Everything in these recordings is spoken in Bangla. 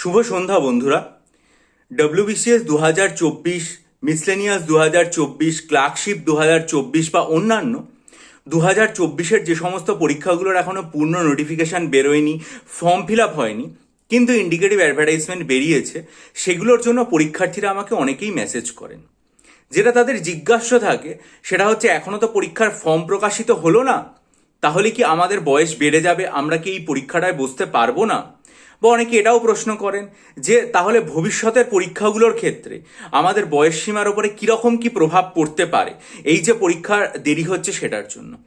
শুভ সন্ধ্যা, বন্ধুরা। ডব্লিউবিসিএস দু হাজার চব্বিশ মিসলেনিয়াস দু হাজার চব্বিশ ক্লার্কশিপ দু হাজার চব্বিশ বা অন্যান্য দু হাজার চব্বিশের যে সমস্ত পরীক্ষাগুলোর এখনও পূর্ণ নোটিফিকেশান বেরোয়নি ফর্ম ফিল আপ হয়নি, কিন্তু ইন্ডিকেটিভ অ্যাডভার্টাইজমেন্ট বেরিয়েছে, সেগুলোর জন্য পরীক্ষার্থীরা আমাকে অনেকেই মেসেজ করেন। যেটা তাদের জিজ্ঞাস্য থাকে, সেটা হচ্ছে এখনও তো পরীক্ষার ফর্ম প্রকাশিত হলো না, তাহলে কি আমাদের বয়স বেড়ে যাবে? আমরা কি এই পরীক্ষাটায় বসতে পারব না? বা অনেকে এটাও প্রশ্ন করেন যে তাহলে ভবিষ্যতের পরীক্ষাগুলোর ক্ষেত্রে আমাদের বয়স সীমার উপরে কীরকম কি প্রভাব পড়তে পারে? এই যে পরীক্ষার দেরি হচ্ছে সেটার জন্য।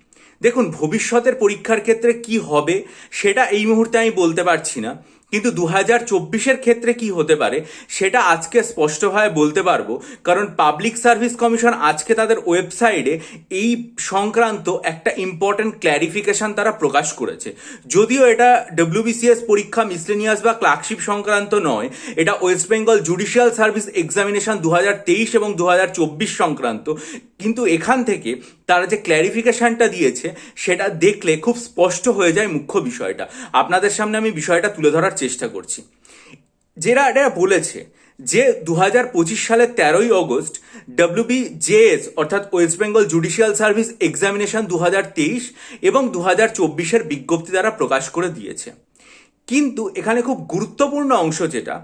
দেখুন, ভবিষ্যতের পরীক্ষার ক্ষেত্রে কি হবে সেটা এই মুহূর্তে আমি বলতে পারছি না। কিন্তু দু হাজার চব্বিশের ক্ষেত্রে কি হতে পারে, সেটা আজকে স্পষ্টভাবে বলতে পারব। কারণ পাবলিক সার্ভিস কমিশন আজকে তাদের ওয়েবসাইটে এই সংক্রান্ত একটা ইম্পর্ট্যান্ট ক্ল্যারিফিকেশন তারা প্রকাশ করেছে। যদিও এটা ডব্লিউবিসিএস পরীক্ষা মিসলেনিয়াস বা ক্লার্কশিপ সংক্রান্ত নয়, এটা West Bengal judicial service examination দু হাজার তেইশ এবং দু হাজার চব্বিশ সংক্রান্ত। কিন্তু এখান থেকে তারা যে ক্ল্যারিফিকেশনটা দিয়েছে, সেটা দেখলে খুব স্পষ্ট হয়ে যায় মুখ্য বিষয়টা। আপনাদের সামনে আমি বিষয়টা তুলে ধরার চেষ্টা করছি। যেরা এটা বলেছে যে দু হাজার পঁচিশ সালের তেরোই অগস্ট ডব্লিউবি জেএস অর্থাৎ West Bengal judicial service examination দু হাজার তেইশ এবং দু হাজার চব্বিশের বিজ্ঞপ্তি দ্বারা প্রকাশ করে দিয়েছে। কিন্তু এখানে খুব গুরুত্বপূর্ণ অংশ যেটা,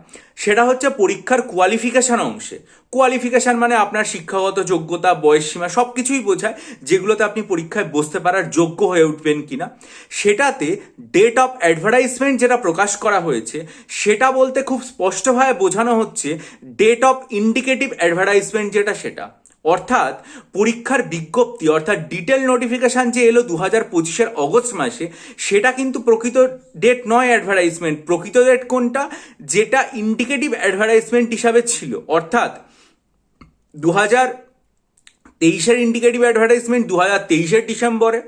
সেটা হচ্ছে পরীক্ষার কোয়ালিফিকেশন অংশে। কোয়ালিফিকেশন মানে আপনার শিক্ষাগত যোগ্যতা বয়সসীমা সব কিছুই বোঝায় যেগুলোতে আপনি পরীক্ষায় বসতে পারার যোগ্য হয়ে উঠবেন কিনা। সেটাতে ডেট অফ অ্যাডভার্টাইজমেন্ট যেটা প্রকাশ করা হয়েছে, সেটা বলতে খুব স্পষ্টভাবে বোঝানো হচ্ছে ডেট অফ ইন্ডিকেটিভ অ্যাডভার্টাইজমেন্ট যেটা সেটা। অর্থাৎ পরীক্ষার বিজ্ঞপ্তি, অর্থাৎ ডিটেল নোটিফিকেশান যে এলো দু হাজার পঁচিশের অগস্ট মাসে, সেটা কিন্তু প্রকৃত ডেট নয় অ্যাডভার্টাইজমেন্ট প্রকৃত ডেট কোনটা? যেটা ইন্ডিকেটিভ অ্যাডভার্টাইজমেন্ট হিসাবে ছিল। অর্থাৎ দু হাজার তেইশের ইন্ডিকেটিভ অ্যাডভার্টাইজমেন্ট দু হাজার তেইশের ডিসেম্বরে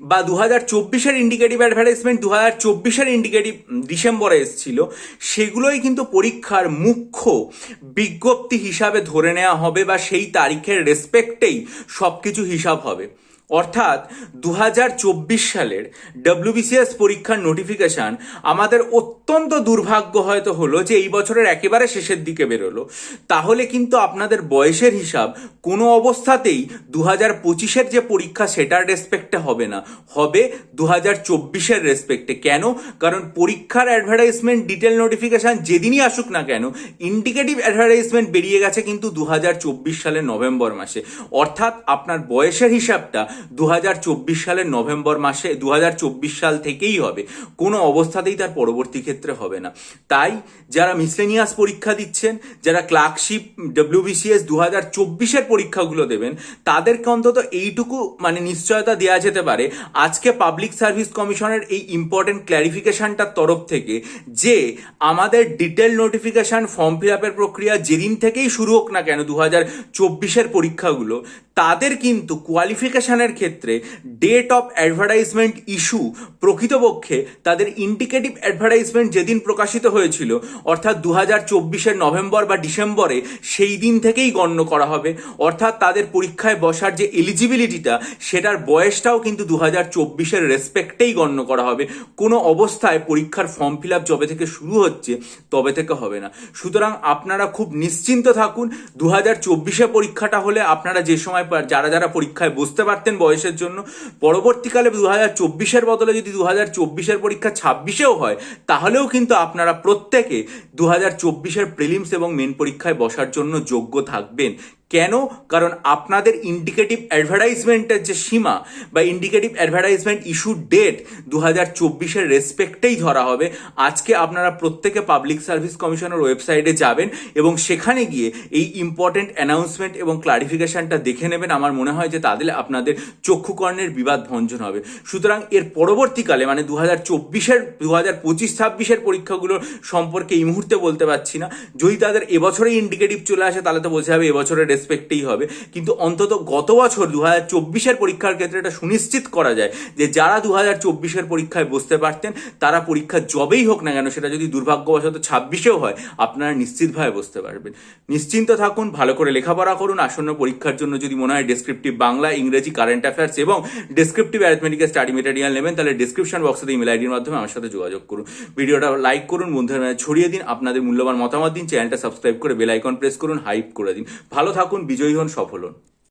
বা দু হাজার চব্বিশের ইন্ডিকেটিভ অ্যাডভার্টাইজমেন্ট দু হাজার চব্বিশের ইন্ডিকেটিভ ডিসেম্বরে এসেছিল। সেগুলোই কিন্তু পরীক্ষার মুখ্য বিজ্ঞপ্তি হিসাবে ধরে নেওয়া হবে বা সেই তারিখের রেসপেক্টেই সব কিছু হিসাব হবে। অর্থাৎ দু হাজার চব্বিশ সালের ডব্লিউবিসিএস পরীক্ষার নোটিফিকেশান আমাদের অত্যন্ত দুর্ভাগ্য হয়তো হলো যে এই বছরের একেবারে শেষের দিকে বেরোলো। তাহলে কিন্তু আপনাদের বয়সের হিসাব কোনো অবস্থাতেই দু হাজার পঁচিশের যে পরীক্ষা সেটার রেসপেক্টে হবে না। হবে দু হাজার চব্বিশের রেসপেক্টে কেন? কারণ পরীক্ষার অ্যাডভার্টাইজমেন্ট ডিটেল নোটিফিকেশান যেদিনই আসুক না কেন ইন্ডিকেটিভ অ্যাডভার্টাইজমেন্ট বেরিয়ে গেছে কিন্তু দু হাজার চব্বিশ সালের নভেম্বর মাসে। অর্থাৎ আপনার বয়সের হিসাবটা দু হাজার চব্বিশ সালের নভেম্বর মাসে দু হাজার চব্বিশ সাল থেকেই হবে। কোনো অবস্থাতেই তার পরবর্তী ক্ষেত্রে হবে না। তাই যারা মিসলেনিয়াস পরীক্ষা দিচ্ছেন, যারা ক্লার্কশিপ ডব্লিউবিসিএস দু হাজার চব্বিশের পরীক্ষাগুলো দেবেন, তাদেরকে অন্তত এইটুকু মানে নিশ্চয়তা দেওয়া যেতে পারে। আজকে পাবলিক সার্ভিস কমিশনের এই ইম্পর্টেন্ট ক্ল্যারিফিকেশনটার তরফ থেকে যে আমাদের ডিটেল নোটিফিকেশন ফর্ম ফিল আপের প্রক্রিয়া যেদিন থেকেই শুরু হোক না কেন দু হাজার চব্বিশের পরীক্ষাগুলো তাদের কিন্তু কোয়ালিফিকেশনের ক্ষেত্রে ডেট অফ অ্যাডভার্টাইজমেন্ট ইস্যু প্রকৃতপক্ষে তাদের ইন্ডিকেটিভ অ্যাডভার্টাইজমেন্ট যেদিন প্রকাশিত হয়েছিল, অর্থাৎ দু হাজার চব্বিশের নভেম্বর বা ডিসেম্বরে সেই দিন থেকেই গণ্য করা হবে। অর্থাৎ তাদের পরীক্ষায় বসার যে এলিজিবিলিটিটা সেটার বয়সটাও কিন্তু দু হাজার চব্বিশের রেসপেক্টেই গণ্য করা হবে। কোনো অবস্থায় পরীক্ষার ফর্ম ফিল আপ যবে থেকে শুরু হচ্ছে, তবে থেকে হবে না। সুতরাং আপনারা খুব নিশ্চিন্ত থাকুন দু হাজার চব্বিশে পরীক্ষাটা হলে আপনারা যে সময় যারা যারা পরীক্ষায় বসতে পারতেন বয়সের জন্য, পরবর্তীকালে দু হাজার চব্বিশের বদলে যদি দু হাজার চব্বিশের পরীক্ষা ছাব্বিশেও হয়, তাহলেও কিন্তু আপনারা প্রত্যেকে দু হাজার চব্বিশের প্রিলিমস এবং মেন পরীক্ষায় বসার জন্য যোগ্য থাকবেন। কেন? কারণ আপনাদের ইন্ডিকেটিভ অ্যাডভার্টাইজমেন্টের যে সীমা বা ইন্ডিকেটিভ অ্যাডভার্টাইজমেন্ট ইস্যু ডেট দু হাজার চব্বিশের রেসপেক্টেই ধরা হবে। আজকে আপনারা প্রত্যেকে পাবলিক সার্ভিস কমিশনের ওয়েবসাইটে যাবেন এবং সেখানে গিয়ে এই ইম্পর্টেন্ট অ্যানাউন্সমেন্ট এবং ক্লারিফিকেশনটা দেখে নেবেন। আমার মনে হয় যে তাদের আপনাদের চক্ষুকর্ণের বিবাদ ভঞ্জন হবে। সুতরাং এর পরবর্তীকালে মানে দু হাজার চব্বিশের দু হাজার পঁচিশ ছাব্বিশের পরীক্ষাগুলোর সম্পর্কে এই মুহূর্তে বলতে পারছি না। যদি তাদের এবছরেই ইন্ডিকেটিভ চলে আসে, তাহলে তো বোঝা যাবে এবছরের রেসপেক্টেই হবে। কিন্তু অন্তত গত বছর দু হাজার পরীক্ষার ক্ষেত্রে এটা সুনিশ্চিত করা যায় যে যারা দু হাজার পরীক্ষায় বসতে পারতেন, তারা পরীক্ষা জবেই হোক না কেন, সেটা যদি দুর্ভাগ্যবশত ছাব্বিশেও হয়, আপনারা নিশ্চিতভাবে বসতে পারবেন। নিশ্চিন্ত থাকুন, ভালো করে লেখাপড়া করুন, আসন্ন পরীক্ষার জন্য যদি মনে হয় ডেসক্রিপটিভ বাংলা, ইংরেজি কারেন্ট অ্যাফেয়ার্স এবং ডেসক্রিপটিভ অ্যারিথমেটিকের স্টাডি মেটেরিয়াল নেবেন, তাহলে ডিসক্রিপশন বক্সে ইমেল আইডির মাধ্যমে আমার সাথে যোগাযোগ করুন। ভিডিওটা লাইক করুন বন্ধুদের মাঝে ছড়িয়ে দিন, আপনাদের মূল্যবান মতামত দিন চ্যানেলটা সাবস্ক্রাইব করে বেল আইকন প্রেস করুন হাইপ করে দিন। ভালো থাকুন। বিজয়ী হন সফল হন।